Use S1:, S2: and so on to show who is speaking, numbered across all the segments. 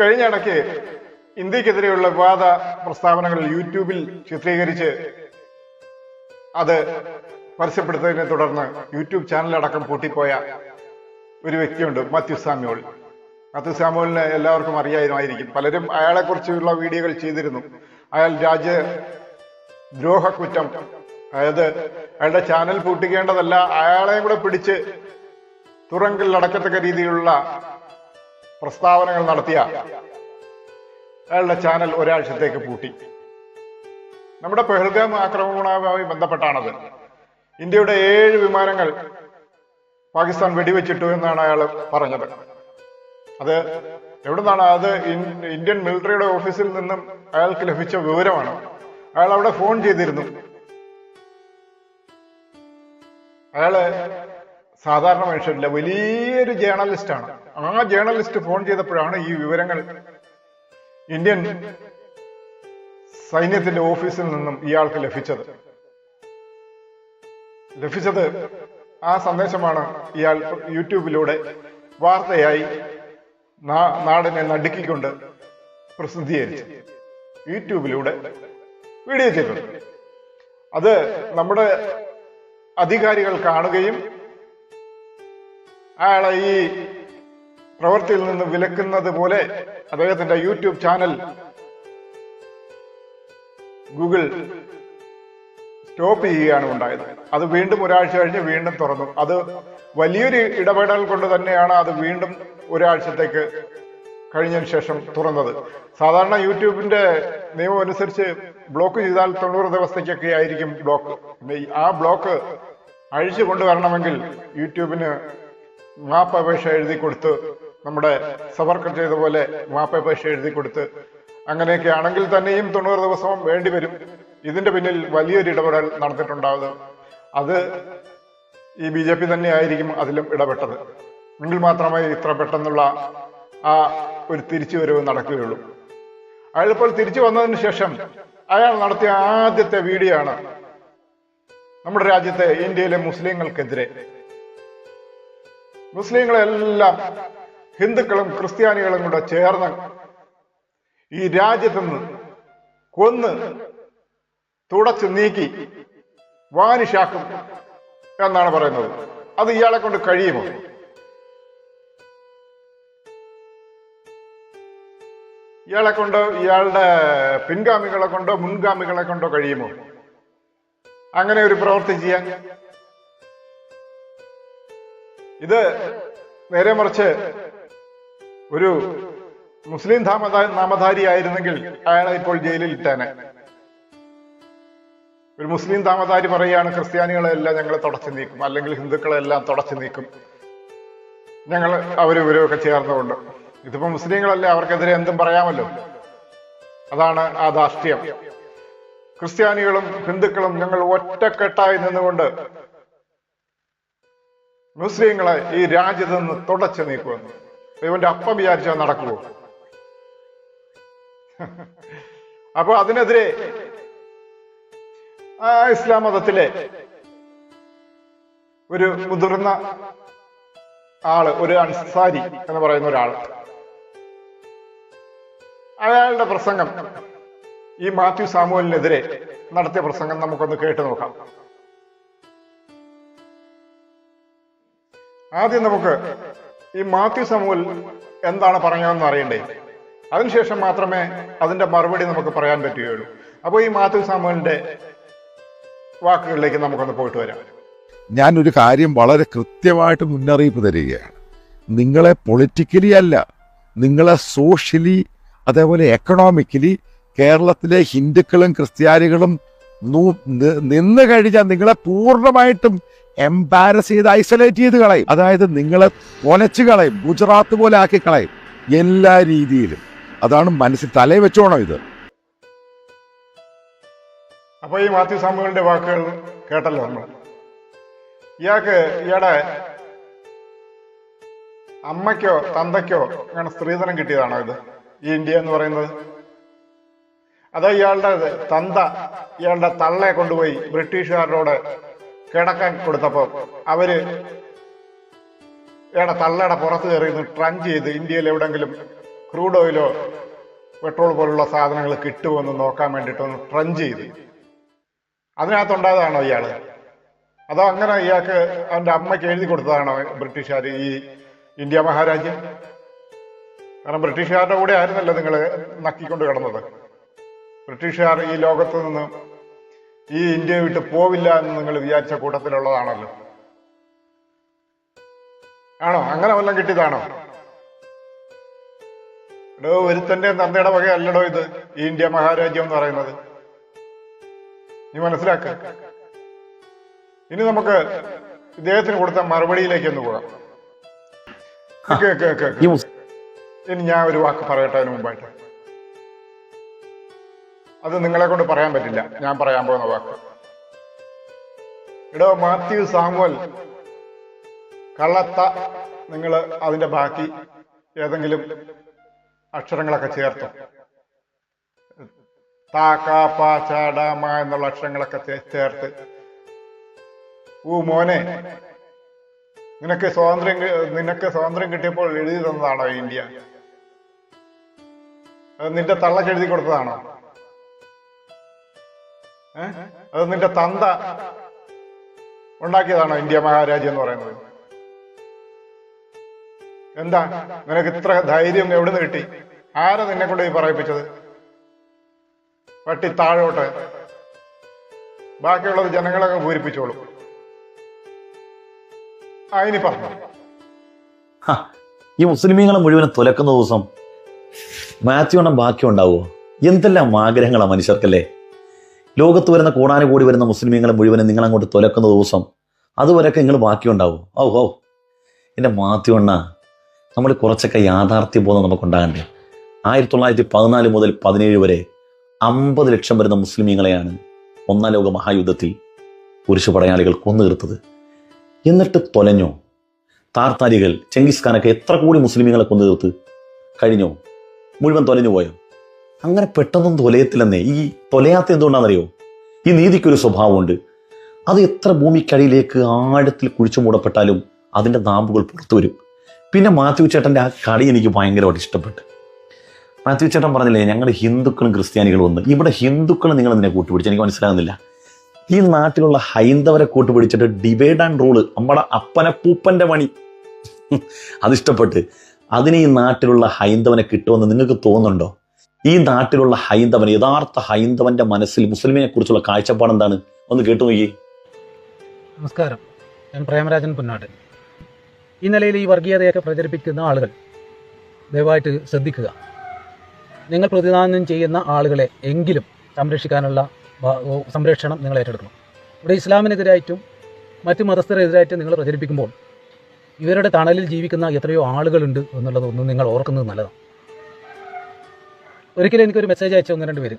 S1: കഴിഞ്ഞ ഇടയ്ക്ക് ഇന്ത്യക്കെതിരെയുള്ള വിവാദ പ്രസ്താവനകൾ യൂട്യൂബിൽ ചിത്രീകരിച്ച് അത് പരസ്യപ്പെടുത്തതിനെ തുടർന്ന് യൂട്യൂബ് ചാനലടക്കം പൂട്ടിപ്പോയ ഒരു വ്യക്തിയുണ്ട് മാത്യു സാമ്യോൾ മാത്യു സാമ്യോളിനെ എല്ലാവർക്കും അറിയാമായിരിക്കും പലരും അയാളെക്കുറിച്ചുള്ള വീഡിയോകൾ ചെയ്തിരുന്നു അയാൾ രാജ്യ ദ്രോഹ കുറ്റം അതായത് അയാളുടെ ചാനൽ പൂട്ടിക്കേണ്ടതല്ല അയാളെയും കൂടെ പിടിച്ച് തുറങ്കിൽ അടക്കത്തക്ക രീതിയിലുള്ള പ്രസ്താവനകൾ നടത്തിയ അയാളുടെ ചാനൽ ഒരാഴ്ചത്തേക്ക് പൂട്ടി നമ്മുടെ പെഹൽഗാം ആക്രമണവുമായി ബന്ധപ്പെട്ടാണത് ഇന്ത്യയുടെ ഏഴ് വിമാനങ്ങൾ പാകിസ്ഥാൻ വെടിവെച്ചിട്ടു എന്നാണ് അയാൾ പറഞ്ഞത് അത് എവിടെ നിന്നാണ് അത് ഇന്ത്യൻ മിലിറ്ററിയുടെ ഓഫീസിൽ നിന്നും അയാൾക്ക് ലഭിച്ച വിവരമാണ് അയാൾ അവിടെ ഫോൺ ചെയ്തിരുന്നു അയാള് സാധാരണ മനുഷ്യരില്ല വലിയൊരു ജേർണലിസ്റ്റാണ് ആ ജേർണലിസ്റ്റ് ഫോൺ ചെയ്തപ്പോഴാണ് ഈ വിവരങ്ങൾ ഇന്ത്യൻ സൈന്യത്തിന്റെ ഓഫീസിൽ നിന്നും ഇയാൾക്ക് ലഭിച്ചത് ലഭിച്ചത് ആ സന്ദേശമാണ് ഇയാൾ യൂട്യൂബിലൂടെ വാർത്തയായി നാടിനെ നടുക്കിക്കൊണ്ട് പ്രസിദ്ധീകരിച്ചു യൂട്യൂബിലൂടെ വീഡിയോ ചെയ്തത് അത് നമ്മുടെ അധികാരികൾ കാണുകയും അയാളെ ഈ പ്രവൃത്തിയിൽ നിന്ന് വിലക്കുന്നത് പോലെ അദ്ദേഹത്തിന്റെ യൂട്യൂബ് ചാനൽ ഗൂഗിൾ സ്റ്റോപ്പ് ചെയ്യുകയാണ് ഉണ്ടായത് അത് വീണ്ടും ഒരാഴ്ച കഴിഞ്ഞ് വീണ്ടും തുറന്നു അത് വലിയൊരു ഇടപെടൽ കൊണ്ട് തന്നെയാണ് അത് വീണ്ടും ഒരാഴ്ചത്തേക്ക് കഴിഞ്ഞതിന് ശേഷം തുറന്നത് സാധാരണ യൂട്യൂബിന്റെ നിയമം അനുസരിച്ച് ബ്ലോക്ക് ചെയ്താൽ തൊണ്ണൂറ് ദിവസത്തേക്കൊക്കെ ആയിരിക്കും ബ്ലോക്ക് ആ ബ്ലോക്ക് അഴിച്ചു കൊണ്ടുവരണമെങ്കിൽ യൂട്യൂബിന് അപേക്ഷ എഴുതി കൊടുത്ത് നമ്മുടെ സവർക്കർ ചെയ്ത പോലെ മാപ്പപേക്ഷ എഴുതി കൊടുത്ത് അങ്ങനെയൊക്കെ ആണെങ്കിൽ തന്നെയും തൊണ്ണൂറ് ദിവസവും വേണ്ടിവരും ഇതിന്റെ പിന്നിൽ വലിയൊരു ഇടപെടൽ നടന്നിട്ടുണ്ടാവുക അത് ഈ ബി ജെ പി തന്നെ ആയിരിക്കും അതിലും ഇടപെട്ടത് എങ്കിൽ മാത്രമേ ഇത്ര പെട്ടെന്നുള്ള ആ ഒരു തിരിച്ചുവരവ് നടക്കുകയുള്ളൂ അയാൾ ഇപ്പോൾ തിരിച്ചു വന്നതിന് ശേഷം അയാൾ നടത്തിയ ആദ്യത്തെ വീഡിയോ ആണ് നമ്മുടെ രാജ്യത്തെ ഇന്ത്യയിലെ മുസ്ലിങ്ങൾക്കെതിരെ മുസ്ലിങ്ങളെല്ലാം ഹിന്ദുക്കളും ക്രിസ്ത്യാനികളും കൂടെ ചേർന്ന് ഈ നിന്ന് കൊന്ന് തുടച്ചു നീക്കി വാനിഷാക്കും എന്നാണ് പറയുന്നത് അത് ഇയാളെ കൊണ്ട് കഴിയുമോ ഇയാളെ കൊണ്ടോ ഇയാളുടെ പിൻഗാമികളെ കൊണ്ടോ മുൻഗാമികളെ കൊണ്ടോ കഴിയുമോ അങ്ങനെ ഒരു പ്രവൃത്തി ചെയ്യാൻ ഇത് നേരെ മറിച്ച് ഒരു മുസ്ലിം നാമധാരിയായിരുന്നെങ്കിൽ അയാളെ ഇപ്പോൾ ജയിലിൽ ഇട്ടേനെ ഒരു മുസ്ലിം താമധാരി പറയുകയാണ് ക്രിസ്ത്യാനികളെല്ലാം ഞങ്ങളെ തുടച്ചു നീക്കും അല്ലെങ്കിൽ ഹിന്ദുക്കളെല്ലാം തുടച്ചു നീക്കും ഞങ്ങൾ അവരും ഇവരും ഒക്കെ ചേർന്നുകൊണ്ട് ഇതിപ്പോ മുസ്ലിങ്ങളല്ലേ അവർക്കെതിരെ എന്തും പറയാമല്ലോ അതാണ് ആ ധാർഷ്ട്യം ക്രിസ്ത്യാനികളും ഹിന്ദുക്കളും ഞങ്ങൾ ഒറ്റക്കെട്ടായി നിന്നുകൊണ്ട് മുസ്ലിങ്ങളെ ഈ രാജ്യത്ത് നിന്ന് തുടച്ചു നീക്കുമെന്ന് ദൈവന്റെ അപ്പം വിചാരിച്ചാൽ നടക്കുമോ അപ്പൊ അതിനെതിരെ ഇസ്ലാം മതത്തിലെ ഒരു മുതിർന്ന ആള് ഒരു അൻസാരി എന്ന് പറയുന്ന ഒരാൾ അയാളുടെ പ്രസംഗം ഈ മാത്യു സാമുവലിനെതിരെ നടത്തിയ പ്രസംഗം നമുക്കൊന്ന് കേട്ടു നോക്കാം ആദ്യം നമുക്ക് ഈ മാത്യു സമൂൽ എന്താണ് പറഞ്ഞതെന്ന് അറിയണ്ടേ അതിനുശേഷം മാത്രമേ അതിന്റെ മറുപടി നമുക്ക് പറയാൻ പറ്റുകയുള്ളൂ അപ്പോൾ ഈ മാത്യു സാമുവലിന്റെ വാക്കുകളിലേക്ക് നമുക്കൊന്ന് പോയിട്ട് വരാം ഞാനൊരു കാര്യം വളരെ കൃത്യമായിട്ട് മുന്നറിയിപ്പ് തരികയാണ് നിങ്ങളെ പൊളിറ്റിക്കലി അല്ല നിങ്ങളെ സോഷ്യലി അതേപോലെ എക്കണോമിക്കലി കേരളത്തിലെ ഹിന്ദുക്കളും ക്രിസ്ത്യാനികളും നിന്ന് കഴിഞ്ഞാൽ നിങ്ങളെ പൂർണ്ണമായിട്ടും എംബാരസ് ചെയ്ത് ഐസൊലേറ്റ് ചെയ്ത് കളയും അതായത് നിങ്ങളെ കൊലച്ചു കളയും ഗുജറാത്ത് പോലെ ആക്കി കളയും എല്ലാ രീതിയിലും അതാണ് മനസ്സിൽ തലേ വെച്ചോണം ഇത് അപ്പോൾ ഈ മാത്യു സാമുകളുടെ വാക്കുകൾ കേട്ടല്ലോ നമ്മൾ ഇയാൾക്ക് ഇയാടെ അമ്മയ്ക്കോ തന്തയ്ക്കോ അങ്ങനെ സ്ത്രീധനം കിട്ടിയതാണോ ഇത് ഈ ഇന്ത്യ എന്ന് പറയുന്നത് അത് ഇയാളുടെ തന്ത ഇയാളുടെ തള്ളെ കൊണ്ടുപോയി ബ്രിട്ടീഷുകാരോട് കിടക്കാൻ കൊടുത്തപ്പോൾ അവര് ഇയാളുടെ തള്ളയുടെ പുറത്ത് കയറിയിരുന്ന് ട്രഞ്ച് ചെയ്ത് ഇന്ത്യയിൽ എവിടെങ്കിലും ക്രൂഡ് ഓയിലോ പെട്രോൾ പോലുള്ള സാധനങ്ങൾ കിട്ടുമോ എന്ന് നോക്കാൻ വേണ്ടിയിട്ടൊന്ന് ട്രഞ്ച് ചെയ്ത് അതിനകത്തുണ്ടായതാണോ ഇയാള് അതോ അങ്ങനെ ഇയാൾക്ക് അവൻ്റെ അമ്മയ്ക്ക് എഴുതി കൊടുത്തതാണോ ബ്രിട്ടീഷുകാർ ഈ ഇന്ത്യ മഹാരാജ്യം കാരണം ബ്രിട്ടീഷുകാരുടെ കൂടെ ആയിരുന്നല്ലോ നിങ്ങൾ നക്കിക്കൊണ്ട് കിടന്നത് ബ്രിട്ടീഷുകാർ ഈ ലോകത്ത് നിന്ന് ഈ ഇന്ത്യ വിട്ട് പോവില്ല എന്ന് നിങ്ങൾ വിചാരിച്ച കൂട്ടത്തിലുള്ളതാണല്ലോ ആണോ അങ്ങനെ വല്ലതും കിട്ടിയതാണോ എടോ ഒരുത്തന്റെ തന്നയുടെ വകയല്ലടോ ഇത് ഈ ഇന്ത്യ മഹാരാജ്യം എന്ന് പറയുന്നത് നീ മനസ്സിലാക്ക ഇനി നമുക്ക് ഇദ്ദേഹത്തിന് കൊടുത്ത മറുപടിയിലേക്ക് ഒന്ന് പോകാം ഇനി ഞാൻ ഒരു വാക്ക് പറയട്ടെ അതിന് മുമ്പായിട്ട് അത് നിങ്ങളെ കൊണ്ട് പറയാൻ പറ്റില്ല ഞാൻ പറയാൻ പോകുന്ന വാക്ക് ഇടോ മാത്യു സാമുവൽ കള്ളത്ത നിങ്ങൾ അതിന്റെ ബാക്കി ഏതെങ്കിലും അക്ഷരങ്ങളൊക്കെ ചേർത്തു താ എന്നുള്ള അക്ഷരങ്ങളൊക്കെ ചേർത്ത് ഊ മോനെ നിനക്ക് സ്വാതന്ത്ര്യം നിനക്ക് സ്വാതന്ത്ര്യം കിട്ടിയപ്പോൾ എഴുതി തന്നതാണോ ഇന്ത്യ നിന്റെ തള്ളക്കെഴുതി കൊടുത്തതാണോ അത് നിന്റെ തന്ത ഉണ്ടാക്കിയതാണോ ഇന്ത്യ മഹാരാജ്യം എന്ന് പറയുന്നത് എന്താ നിനക്ക് ഇത്ര ധൈര്യം എവിടുന്ന് കിട്ടി ആരാ നിന്നെ കൊണ്ട് ഈ പറയിപ്പിച്ചത് പട്ടി താഴോട്ട് ബാക്കിയുള്ളത് ജനങ്ങളൊക്കെ പൂരിപ്പിച്ചോളൂ അതിനി പറഞ്ഞു ഈ മുസ്ലിമീങ്ങളെ മുഴുവൻ തുലക്കുന്ന ദിവസം മാത്യു എണ്ണം ബാക്കി ഉണ്ടാവുമോ എന്തെല്ലാം ആഗ്രഹങ്ങളാണ് മനുഷ്യർക്കല്ലേ ലോകത്ത് വരുന്ന കോടാനുകൂടി വരുന്ന മുസ്ലിമീങ്ങളെ മുഴുവനും നിങ്ങൾ അങ്ങോട്ട് തുലക്കുന്ന ദിവസം അതുവരെയൊക്കെ നിങ്ങൾ ബാക്കിയുണ്ടാവും ഓ ഓ എൻ്റെ മാത്യുവണ്ണ നമ്മൾ കുറച്ചൊക്കെ യാഥാർത്ഥ്യ ബോധം നമുക്കുണ്ടാകണ്ടേ ആയിരത്തി തൊള്ളായിരത്തി പതിനാല് മുതൽ പതിനേഴ് വരെ അമ്പത് ലക്ഷം വരുന്ന മുസ്ലിമീങ്ങളെയാണ് ഒന്നാം ലോക മഹായുദ്ധത്തിൽ പുരുഷ പടയാളികൾ കൊന്നു തീർത്തത് എന്നിട്ട് തൊലഞ്ഞോ താർത്താരികൾ ചെങ്കിസ് എത്ര കൂടി മുസ്ലിമീങ്ങളെ കൊന്നു തീർത്ത് കഴിഞ്ഞോ മുഴുവൻ തൊലഞ്ഞു പോയോ അങ്ങനെ പെട്ടെന്നും തൊലയത്തില്ലെന്നേ ഈ തൊലയാത്ത എന്തുകൊണ്ടാണെന്നറിയോ ഈ നീതിക്കൊരു സ്വഭാവമുണ്ട് അത് എത്ര ഭൂമിക്കടിയിലേക്ക് ആഴത്തിൽ കുഴിച്ചു മൂടപ്പെട്ടാലും അതിൻ്റെ നാമ്പുകൾ പുറത്തു വരും പിന്നെ മാത്യു ചേട്ടൻ്റെ ആ കടി എനിക്ക് ഭയങ്കരമായിട്ട് ഇഷ്ടപ്പെട്ടു മാത്യു ചേട്ടൻ പറഞ്ഞില്ലേ ഞങ്ങൾ ഹിന്ദുക്കളും ക്രിസ്ത്യാനികളും ഒന്ന് ഇവിടെ ഹിന്ദുക്കളും നിങ്ങൾ നിന്നെ കൂട്ടുപിടിച്ച് എനിക്ക് മനസ്സിലാകുന്നില്ല ഈ നാട്ടിലുള്ള ഹൈന്ദവരെ കൂട്ടുപിടിച്ചിട്ട് ഡിവൈഡ് ആൻഡ് റൂള് നമ്മുടെ അപ്പനെ പൂപ്പൻ്റെ പണി അതിഷ്ടപ്പെട്ട് അതിന് ഈ നാട്ടിലുള്ള ഹൈന്ദവനെ കിട്ടുമെന്ന് നിങ്ങൾക്ക് തോന്നുന്നുണ്ടോ ഈ നാട്ടിലുള്ള ഹൈന്ദവൻ യഥാർത്ഥ ഹൈന്ദവന്റെ മനസ്സിൽ മുസ്ലിമിനെ കുറിച്ചുള്ള കാഴ്ചപ്പാട് എന്താണ് ഒന്ന് കേട്ടു നോക്കി നമസ്കാരം ഞാൻ പ്രേമരാജൻ പുന്നാട് ഈ നിലയിൽ ഈ വർഗീയതയൊക്കെ പ്രചരിപ്പിക്കുന്ന ആളുകൾ ദയവായിട്ട് ശ്രദ്ധിക്കുക നിങ്ങൾ പ്രതിദാനം ചെയ്യുന്ന ആളുകളെ എങ്കിലും സംരക്ഷിക്കാനുള്ള സംരക്ഷണം നിങ്ങൾ ഏറ്റെടുക്കണം ഇവിടെ ഇസ്ലാമിനെതിരായിട്ടും മറ്റ് മതസ്ഥരെതിരായിട്ടും നിങ്ങൾ പ്രചരിപ്പിക്കുമ്പോൾ ഇവരുടെ തണലിൽ ജീവിക്കുന്ന എത്രയോ ആളുകളുണ്ട് എന്നുള്ളതൊന്നും നിങ്ങൾ ഓർക്കുന്നത് നല്ലതാണ് ഒരിക്കലും എനിക്കൊരു മെസ്സേജ് അയച്ചു ഒന്ന് രണ്ട് പേര്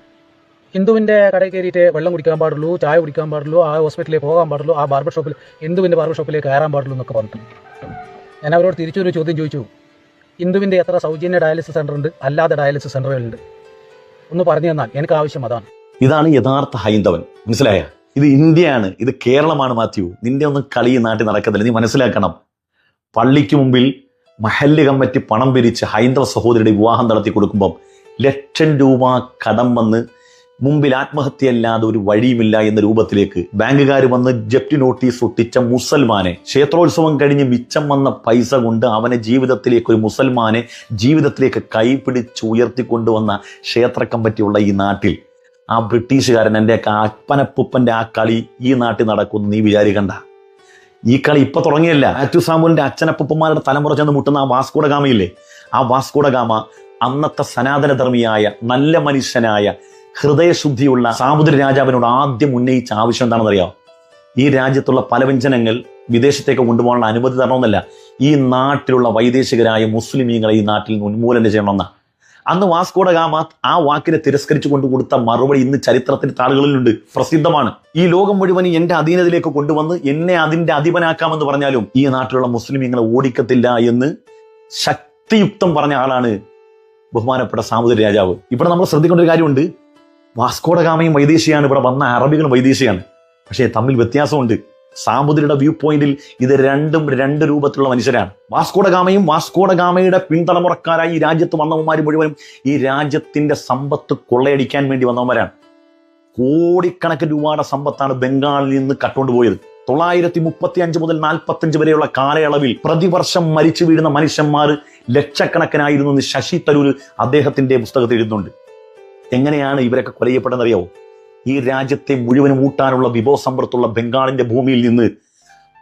S1: ഹിന്ദുവിൻ്റെ കടയിൽ കയറിയിട്ട് വെള്ളം കുടിക്കാൻ പാടുള്ളൂ ചായ കുടിക്കാൻ പാടുള്ളൂ ആ ഹോസ്പിറ്റലിൽ പോകാൻ പാടുള്ളൂ ആ ബാർബർ ഷോപ്പിൽ ഹിന്ദുവിൻ്റെ ബാർബർ ഷോപ്പിലേ കയറാൻ പാടുള്ളൂ എന്നൊക്കെ പറഞ്ഞു ഞാൻ അവരോട് തിരിച്ചൊരു ചോദ്യം ചോദിച്ചു ഹിന്ദുവിൻ്റെ എത്ര സൗജന്യ ഡയാലിസിസ് സെൻ്റർ ഉണ്ട് അല്ലാതെ ഡയാലിസിസ് സെൻ്ററുകളുണ്ട് ഒന്ന് പറഞ്ഞു തന്നാൽ എനിക്ക് ആവശ്യം അതാണ് ഇതാണ് യഥാർത്ഥ ഹൈന്ദവൻ മനസ്സിലായ ഇത് ഇന്ത്യയാണ് ഇത് കേരളമാണ് മാത്യു നിന്റെ ഒന്നും കളി നാട്ടിൽ നടക്കത്തില്ല നീ മനസ്സിലാക്കണം പള്ളിക്ക് മുമ്പിൽ മഹല്ല് കമ്മിറ്റി പണം പിരിച്ച് ഹൈന്ദവ സഹോദരിയുടെ വിവാഹം നടത്തി കൊടുക്കുമ്പം ലക്ഷം രൂപ കടം വന്ന് മുമ്പിൽ ആത്മഹത്യയല്ലാതെ ഒരു വഴിയുമില്ല എന്ന രൂപത്തിലേക്ക് ബാങ്കുകാർ വന്ന് ജപ്തി നോട്ടീസ് ഒട്ടിച്ച മുസൽമാനെ ക്ഷേത്രോത്സവം കഴിഞ്ഞ് മിച്ചം വന്ന പൈസ കൊണ്ട് അവനെ ജീവിതത്തിലേക്ക് ഒരു മുസൽമാനെ ജീവിതത്തിലേക്ക് കൈപിടിച്ച് ഉയർത്തിക്കൊണ്ടുവന്ന ക്ഷേത്ര കമ്പറ്റിയുള്ള ഈ നാട്ടിൽ ആ ബ്രിട്ടീഷുകാരൻ എൻ്റെ അപ്പനപ്പൂപ്പൻ്റെ ആ കളി ഈ നാട്ടിൽ നടക്കുന്നു നീ വിചാരിക്കണ്ട ഈ കളി ഇപ്പൊ തുടങ്ങിയല്ല അച്ചു സാമുലിന്റെ അച്ഛനപ്പൂപ്പന്മാരുടെ തലമുറ ചെന്ന് മുട്ടുന്ന ആ വാസ്കോട ഗാമയില്ലേ ആ വാസ്കോട ഗാമ അന്നത്തെ സനാതനധർമ്മിയായ നല്ല മനുഷ്യനായ ഹൃദയശുദ്ധിയുള്ള സാമുദ്ര രാജാവിനോട് ആദ്യം ഉന്നയിച്ച ആവശ്യം അറിയാം ഈ രാജ്യത്തുള്ള പല വ്യഞ്ജനങ്ങൾ വിദേശത്തേക്ക് കൊണ്ടുപോകാനുള്ള അനുമതി തരണമെന്നല്ല ഈ നാട്ടിലുള്ള വൈദേശികരായ മുസ്ലിമീങ്ങളെ ഈ നാട്ടിൽ നിന്ന് ഉന്മൂലനം ചെയ്യണമെന്ന അന്ന് വാസ്കോഡ ഗാമ ആ വാക്കിനെ തിരസ്കരിച്ചു കൊണ്ട് കൊടുത്ത മറുപടി ഇന്ന് ചരിത്രത്തിന് താളുകളിലുണ്ട് പ്രസിദ്ധമാണ് ഈ ലോകം മുഴുവൻ എന്റെ അധീനതയിലേക്ക് കൊണ്ടുവന്ന് എന്നെ അതിന്റെ അധിപനാക്കാമെന്ന് പറഞ്ഞാലും ഈ നാട്ടിലുള്ള മുസ്ലിം ഇങ്ങനെ ഓടിക്കത്തില്ല എന്ന് ശക്തിയുക്തം പറഞ്ഞ ആളാണ് ബഹുമാനപ്പെട്ട സാമൂതിരി രാജാവ് ഇവിടെ നമ്മൾ ശ്രദ്ധിക്കേണ്ട ഒരു കാര്യമുണ്ട് വാസ്കോടഗാമയും വൈദേശിയാണ് ഇവിടെ വന്ന അറബികളും വൈദേശിയാണ് പക്ഷേ തമ്മിൽ വ്യത്യാസമുണ്ട് സാമൂതിരിയുടെ വ്യൂ പോയിന്റിൽ ഇത് രണ്ടും രണ്ട് രൂപത്തിലുള്ള മനുഷ്യരാണ് വാസ്കോടഗാമയും വാസ്കോടഗാമയുടെ പിന്തലമുറക്കാരായി ഈ രാജ്യത്ത് വന്നവന്മാർ മുഴുവനും ഈ രാജ്യത്തിന്റെ സമ്പത്ത് കൊള്ളയടിക്കാൻ വേണ്ടി വന്നവന്മാരാണ് കോടിക്കണക്കിന് രൂപയുടെ സമ്പത്താണ് ബംഗാളിൽ നിന്ന് കട്ടുകൊണ്ടുപോയത് തൊള്ളായിരത്തി മുപ്പത്തി അഞ്ച് മുതൽ അഞ്ച് വരെയുള്ള കാലയളവിൽ പ്രതിവർഷം മരിച്ചു വീഴുന്ന മനുഷ്യന്മാർ ലക്ഷക്കണക്കിനായിരുന്നു ശശി തരൂർ അദ്ദേഹത്തിന്റെ പുസ്തകത്തിൽ എഴുതുന്നുണ്ട് എങ്ങനെയാണ് ഇവരൊക്കെ കൊലയപ്പെടുന്നറിയാവോ ഈ രാജ്യത്തെ ഊട്ടാനുള്ള മൂട്ടാനുള്ള വിഭവസമ്പത്തുള്ള ബംഗാളിന്റെ ഭൂമിയിൽ നിന്ന്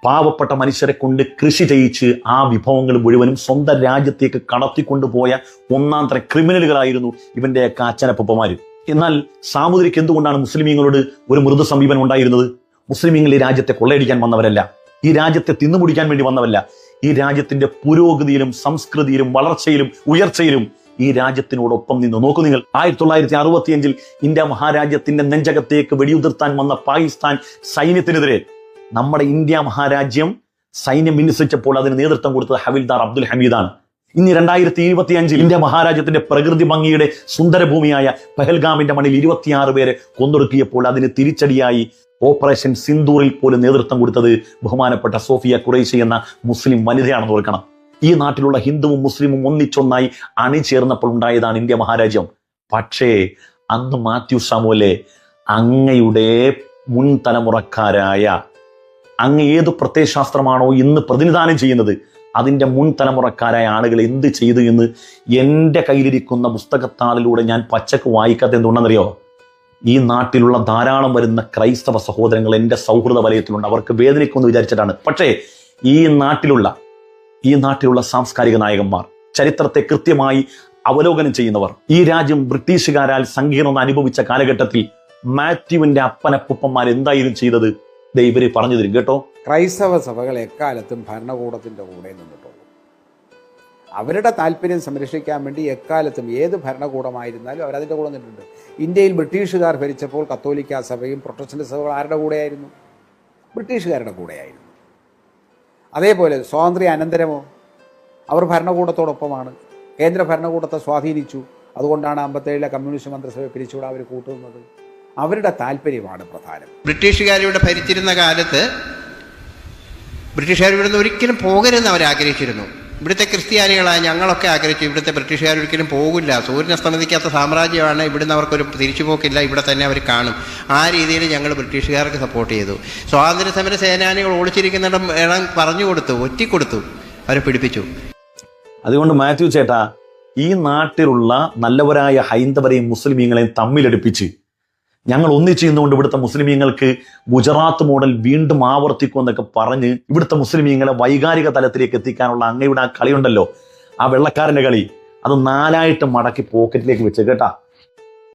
S1: പാവപ്പെട്ട മനുഷ്യരെ കൊണ്ട് കൃഷി ചെയ്യിച്ച് ആ വിഭവങ്ങൾ മുഴുവനും സ്വന്തം രാജ്യത്തേക്ക് കടത്തിക്കൊണ്ടുപോയ ഒന്നാം തരം ക്രിമിനലുകളായിരുന്നു ഇവന്റെ അച്ഛനപ്പന്മാർ എന്നാൽ സാമൂതിരിക്ക് എന്തുകൊണ്ടാണ് മുസ്ലിമീങ്ങളോട് ഒരു മൃദു സമീപനം ഉണ്ടായിരുന്നത് മുസ്ലിമീങ്ങൾ ഈ രാജ്യത്തെ കൊള്ളയടിക്കാൻ വന്നവരല്ല ഈ രാജ്യത്തെ തിന്നുപിടിക്കാൻ വേണ്ടി വന്നവല്ല ഈ രാജ്യത്തിന്റെ പുരോഗതിയിലും സംസ്കൃതിയിലും വളർച്ചയിലും ഉയർച്ചയിലും ഈ രാജ്യത്തിനോടൊപ്പം നിന്ന് നോക്കൂ നിങ്ങൾ ആയിരത്തി തൊള്ളായിരത്തി അഞ്ചിൽ ഇന്ത്യ മഹാരാജ്യത്തിന്റെ നെഞ്ചകത്തേക്ക് വെടിയുതിർത്താൻ വന്ന പാകിസ്ഥാൻ സൈന്യത്തിനെതിരെ നമ്മുടെ ഇന്ത്യ മഹാരാജ്യം സൈന്യം വിന്യസിച്ചപ്പോൾ അതിന് നേതൃത്വം കൊടുത്തത് ഹവിൽദാർ അബ്ദുൽ ഹമീദാണ് ഇനി രണ്ടായിരത്തി ഇരുപത്തി അഞ്ചിൽ ഇന്ത്യ മഹാരാജ്യത്തിന്റെ പ്രകൃതി ഭംഗിയുടെ സുന്ദരഭൂമിയായ പെഹൽഗാമിന്റെ മണ്ണിൽ ഇരുപത്തിയാറ് പേരെ കൊന്നൊടുക്കിയപ്പോൾ അതിന് തിരിച്ചടിയായി ഓപ്പറേഷൻ സിന്ദൂറിൽ പോലും നേതൃത്വം കൊടുത്തത് ബഹുമാനപ്പെട്ട സോഫിയ കുറേശി എന്ന മുസ്ലിം വനിതയാണെന്ന് ഓർക്കണം ഈ നാട്ടിലുള്ള ഹിന്ദുവും മുസ്ലിമും ഒന്നിച്ചൊന്നായി അണിചേർന്നപ്പോൾ ഉണ്ടായതാണ് ഇന്ത്യ മഹാരാജ്യം പക്ഷേ അന്ന് മാത്യു സാമുവലെ അങ്ങയുടെ മുൻ തലമുറക്കാരായ അങ്ങ് ഏത് പ്രത്യയശാസ്ത്രമാണോ ഇന്ന് പ്രതിനിധാനം ചെയ്യുന്നത് അതിൻ്റെ മുൻ തലമുറക്കാരായ ആളുകൾ എന്ത് ചെയ്തു എന്ന് എൻ്റെ കയ്യിലിരിക്കുന്ന പുസ്തകത്താളിലൂടെ ഞാൻ പച്ചക്ക് വായിക്കാത്ത എന്തുണ്ടെന്നറിയോ ഈ നാട്ടിലുള്ള ധാരാളം വരുന്ന ക്രൈസ്തവ സഹോദരങ്ങൾ എൻ്റെ സൗഹൃദ വലയത്തിലുണ്ട് അവർക്ക് വേദനിക്കുമെന്ന് വിചാരിച്ചിട്ടാണ് പക്ഷേ ഈ നാട്ടിലുള്ള ഈ നാട്ടിലുള്ള സാംസ്കാരിക നായകന്മാർ ചരിത്രത്തെ കൃത്യമായി അവലോകനം ചെയ്യുന്നവർ ഈ രാജ്യം ബ്രിട്ടീഷുകാരാൽ സങ്കീർണത അനുഭവിച്ച കാലഘട്ടത്തിൽ മാത്യുവിന്റെ അപ്പനപ്പുപ്പന്മാർ എന്തായാലും ചെയ്തത് ദൈവരെ പറഞ്ഞു തരും കേട്ടോ ക്രൈസ്തവ സഭകൾ എക്കാലത്തും ഭരണകൂടത്തിന്റെ കൂടെ നിന്നിട്ടുണ്ട് അവരുടെ താല്പര്യം സംരക്ഷിക്കാൻ വേണ്ടി എക്കാലത്തും ഏത് ഭരണകൂടമായിരുന്നാലും അവരതിൻ്റെ കൂടെ നിന്നിട്ടുണ്ട് ഇന്ത്യയിൽ ബ്രിട്ടീഷുകാർ ഭരിച്ചപ്പോൾ കത്തോലിക്ക സഭയും പ്രൊട്ടസ്റ്റൻ്റ് സഭകൾ ആരുടെ കൂടെയായിരുന്നു ബ്രിട്ടീഷുകാരുടെ കൂടെയായിരുന്നു അതേപോലെ സ്വാതന്ത്ര്യ അനന്തരമോ അവർ ഭരണകൂടത്തോടൊപ്പമാണ് കേന്ദ്ര ഭരണകൂടത്തെ സ്വാധീനിച്ചു അതുകൊണ്ടാണ് അമ്പത്തേഴിലെ കമ്മ്യൂണിസ്റ്റ് മന്ത്രിസഭയെ പിരിച്ചുകൂടെ അവർ കൂട്ടുന്നത് അവരുടെ താല്പര്യമാണ് പ്രധാനം ബ്രിട്ടീഷുകാരിവിടെ ഭരിച്ചിരുന്ന കാലത്ത് ബ്രിട്ടീഷുകാർ നിന്ന് ഒരിക്കലും പോകരുതെന്ന് അവർ ആഗ്രഹിച്ചിരുന്നു ഇവിടുത്തെ ക്രിസ്ത്യാനികളായ ഞങ്ങളൊക്കെ ആഗ്രഹിച്ചു ഇവിടുത്തെ ബ്രിട്ടീഷുകാരൊരിക്കലും പോകില്ല സൂര്യൻ അസ്തമതിക്കാത്ത സാമ്രാജ്യമാണ് ഇവിടുന്ന് അവർക്കൊരു തിരിച്ചുപോക്കില്ല ഇവിടെ തന്നെ അവർ കാണും ആ രീതിയിൽ ഞങ്ങൾ ബ്രിട്ടീഷുകാർക്ക് സപ്പോർട്ട് ചെയ്തു സ്വാതന്ത്ര്യ സമര സേനാനികൾ ഒളിച്ചിരിക്കുന്നിടം ഇടം പറഞ്ഞു കൊടുത്തു ഒറ്റിക്കൊടുത്തു അവരെ പിടിപ്പിച്ചു അതുകൊണ്ട് മാത്യു ചേട്ടാ ഈ നാട്ടിലുള്ള നല്ലവരായ ഹൈന്ദവരെയും മുസ്ലിമീങ്ങളെയും തമ്മിലടുപ്പിച്ച് ഞങ്ങൾ ഒന്നിച്ചിരുന്നുകൊണ്ട് ഇവിടുത്തെ മുസ്ലിമീങ്ങൾക്ക് ഗുജറാത്ത് മോഡൽ വീണ്ടും ആവർത്തിക്കും എന്നൊക്കെ പറഞ്ഞ് ഇവിടുത്തെ മുസ്ലിമീങ്ങളെ വൈകാരിക തലത്തിലേക്ക് എത്തിക്കാനുള്ള അങ്ങയുടെ ആ കളിയുണ്ടല്ലോ ആ വെള്ളക്കാരൻ്റെ കളി അത് നാലായിട്ട് മടക്കി പോക്കറ്റിലേക്ക് വെച്ച് കേട്ടാ